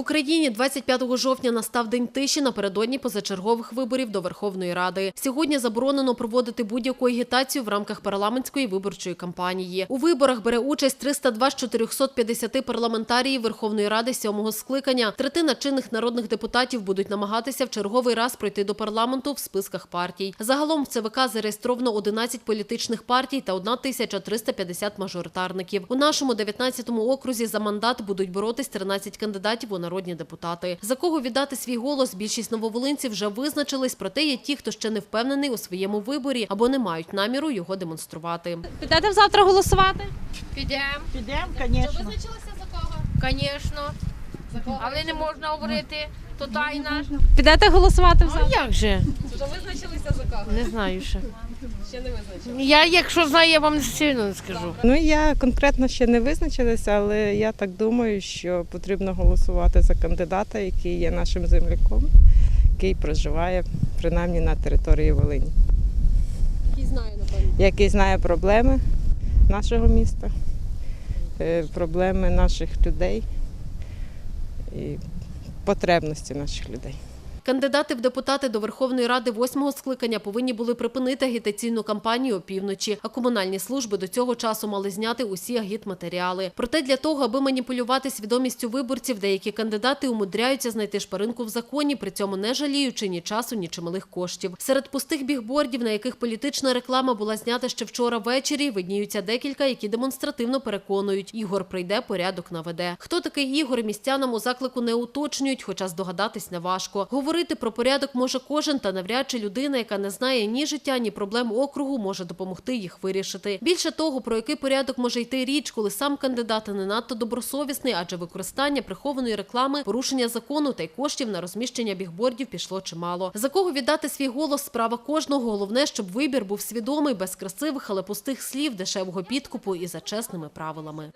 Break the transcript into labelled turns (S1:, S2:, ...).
S1: Україні 25 жовтня настав день тиші напередодні позачергових виборів до Верховної Ради. Сьогодні заборонено проводити будь-яку агітацію в рамках парламентської виборчої кампанії. У виборах бере участь 302 з 450 парламентаріїв Верховної Ради сьомого скликання. Третина чинних народних депутатів будуть намагатися в черговий раз пройти до парламенту в списках партій. Загалом в ЦВК зареєстровано 11 політичних партій та 1350 мажоритарників. У нашому 19-му окрузі за мандат будуть боротись 13 кандидатів у народні депутати. За кого віддати свій голос, більшість нововолинців вже визначились, проте є ті, хто ще не впевнений у своєму виборі або не мають наміру його демонструвати.
S2: Підете завтра голосувати?
S3: Підемо.
S4: Підемо, звісно.
S3: Визначилися за кого? Звісно. Але не можна говорити, то тайна.
S2: Підете голосувати
S3: А
S2: завтра?
S3: як же?
S5: Вже визначилися за кого?
S3: Не знаю ще.
S5: Ще не визначилися.
S3: Я, якщо знаю, я вам сильно не скажу.
S6: Ну я конкретно ще не визначилася, але я так думаю, що потрібно голосувати за кандидата, який є нашим земляком, який проживає принаймні на території Волині,
S5: Який знає, напевно.
S6: який знає проблеми нашого міста, е, проблеми наших людей і потребності наших людей.
S1: Кандидати в депутати до Верховної Ради восьмого скликання повинні були припинити агітаційну кампанію опівночі, а комунальні служби до цього часу мали зняти усі агітматеріали. Проте для того, аби маніпулювати свідомістю виборців, деякі кандидати умудряються знайти шпаринку в законі, при цьому не жаліючи ні часу, ні чималих коштів. Серед пустих бігбордів, на яких політична реклама була знята ще вчора ввечері, видніються декілька, які демонстративно переконують, Ігор прийде, порядок наведе. Хто такий Ігор, містянам у заклику не уточнюють, хоча здогадатись неважко. Говорити про порядок може кожен, та навряд чи людина, яка не знає ні життя, ні проблем округу, може допомогти їх вирішити. Більше того, про який порядок може йти річ, коли сам кандидат не надто добросовісний, адже використання прихованої реклами, порушення закону та й коштів на розміщення бігбордів пішло чимало. За кого віддати свій голос справа кожного. Головне, щоб вибір був свідомий, без красивих, але пустих слів, дешевого підкупу і за чесними правилами.